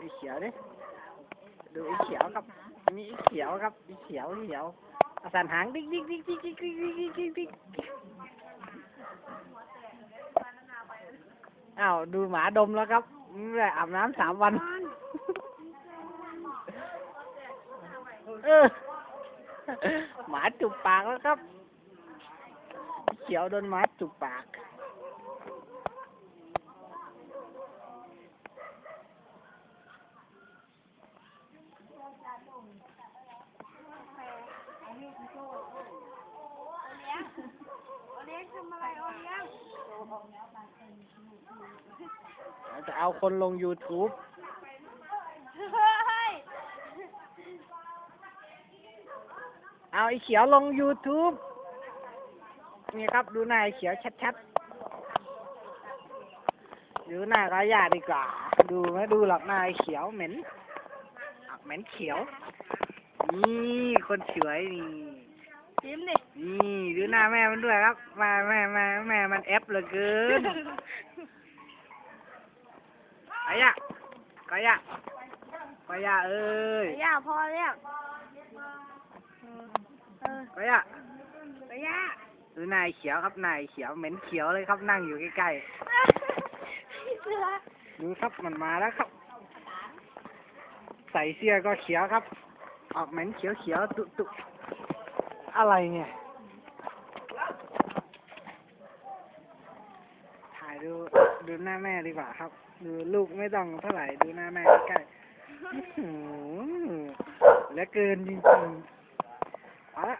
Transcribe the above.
ไอ้เขียวดิดูไอ้เขียวครับมีไอ้เขียวครับไอ้เขียวไอ้เขียวอาสันหางดิ๊กดิ๊กดิ๊กดิ๊กดิ๊กดิ๊กดิ๊กดิ๊กดิ๊กดิ๊กอ้าวดูหมาดมแล้วครับไม่ได้อาบน้ำสามวันเออหมาจุบปากแล้วครับ เขียวโดนหมาจุบปาก โอเลี้ยง ทำอะไรโอเลี้ยงจะเอาคนลง YouTube เฮ้ยเอาไอ้เขียวลง YouTube นี่ครับดูหน้าไอ้เขียวชัดๆ ดูหน้าก็ยาดีกว่า ดูไม่ดูหรอกหน้าไอ้เขียวเหม็นเหม็นเขียว นี่คนสวยนี่ หน้าแม่มันด้วยครับแม่แม่แม่แม่มันแอปเหลือเกินไปยะไปยะไปยะเอ้ยย่าพอเรียกเออไปยะไปย่าดูนายเขียวครับนายเขียวเหม็นเขียวเลยครับนั่งอยู่ใกล้เสือๆดูครับมันมาแล้วครับ ใส่เสื้อก็เขียวครับ ออกเหม็นเขียวเขียวๆตุตุอะไรเนี่ยายดูดูหน้าแม่ดีกว่าครับ ดูลูกไม่ต้องเท่าไหร่ดูหน้าแม่ใกล้ๆอื้อหือเหลือเกินจริงๆเอาละ